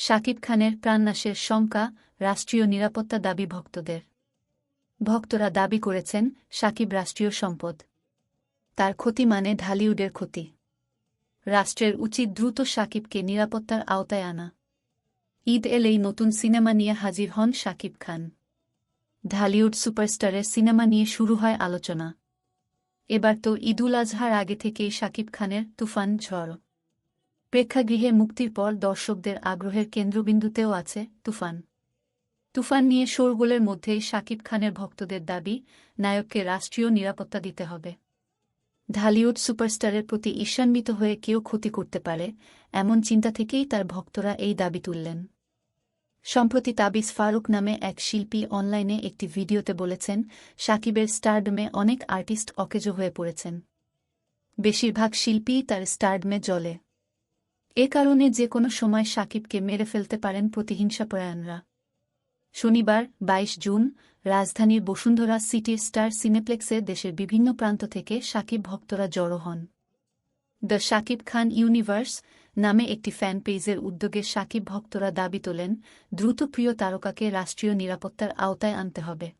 শাকিব খানের প্রাণনাশের শঙ্কা রাষ্ট্রীয় নিরাপত্তা দাবি ভক্তদের। ভক্তরা দাবি করেছেন শাকিব রাষ্ট্রীয় সম্পদ। তার ক্ষতি মানে ঢালিউডের ক্ষতি। রাষ্ট্রের উচিত দ্রুত সাকিবকে নিরাপত্তার আওতায় আনা। ঈদ এলেই নতুন সিনেমা নিয়ে হাজির হন শাকিব খান। ঢালিউড সুপারস্টারের সিনেমা নিয়ে শুরু হয় আলোচনা। এবার তো ঈদুল আজহার আগে থেকেই শাকিব খানের তুফান ঝড়। প্রেক্ষাগৃহে মুক্তির পর দর্শকদের আগ্রহের কেন্দ্রবিন্দুতেও আছে তুফান। তুফান নিয়ে শোরগোলের মধ্যেই শাকিব খানের ভক্তদের দাবি, নায়ককে রাষ্ট্রীয় নিরাপত্তা দিতে হবে। ঢালিউড সুপারস্টারের প্রতি ঈর্ষান্বিত হয়ে কেউ ক্ষতি করতে পারে, এমন চিন্তা থেকেই তার ভক্তরা এই দাবি তুললেন। সম্প্রতি তাবিজ ফারুক নামে এক শিল্পী অনলাইনে একটি ভিডিওতে বলেছেন সাকিবের স্টারডমে অনেক আর্টিস্ট অকেজো হয়ে পড়েছেন। বেশিরভাগ শিল্পীই তার স্টারডমে জ্বলে। এ কারণে যে কোনো সময় সাকিবকে মেরে ফেলতে পারেন প্রতিহিংসা প্রতিহিংসাপরায়ণরা। শনিবার ২২ জুন, রাজধানীর বসুন্ধরা সিটির স্টার সিনেপ্লেক্সে দেশের বিভিন্ন প্রান্ত থেকে সাকিব ভক্তরা জড়ো হন। দ্য শাকিব খান ইউনিভার্স নামে একটি ফ্যান পেজের উদ্যোগে সাকিব ভক্তরা দাবি তোলেন, দ্রুত প্রিয় তারকাকে রাষ্ট্রীয় নিরাপত্তার আওতায় আনতে হবে।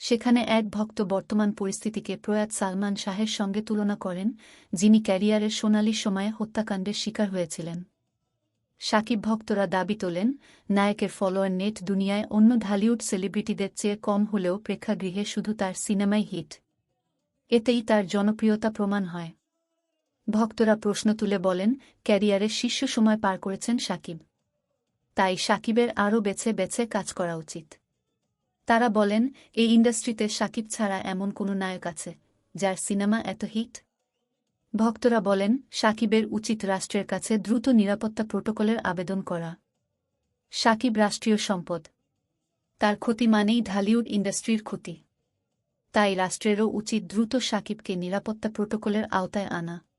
সেখানে এক ভক্ত বর্তমান পরিস্থিতিকে প্রয়াত সালমান শাহের সঙ্গে তুলনা করেন, যিনি ক্যারিয়ারের সোনালি সময়ে হত্যাকাণ্ডের শিকার হয়েছিলেন। সাকিব ভক্তরা দাবি তোলেন, নায়কের ফলোয়ার নেট দুনিয়ায় অন্য ঢালিউড সেলিব্রিটিদের চেয়ে কম হলেও প্রেক্ষাগৃহে শুধু তার সিনেমাই হিট। এতেই তার জনপ্রিয়তা প্রমাণ হয়। ভক্তরা প্রশ্ন তুলে বলেন, ক্যারিয়ারের শীর্ষ সময় পার করেছেন সাকিব। তাই সাকিবের আরও বেছে বেছে কাজ করা উচিত। তারা বলেন, এই ইন্ডাস্ট্রিতে সাকিব ছাড়া এমন কোনো নায়ক আছে, যার সিনেমা এত হিট। ভক্তরা বলেন, সাকিবের উচিত রাষ্ট্রের কাছে দ্রুত নিরাপত্তা প্রোটোকলের আবেদন করা। সাকিব রাষ্ট্রীয় সম্পদ। তার ক্ষতি মানেই ঢালিউড ইন্ডাস্ট্রির ক্ষতি। তাই রাষ্ট্রেরও উচিত দ্রুত সাকিবকে নিরাপত্তা প্রোটোকলের আওতায় আনা।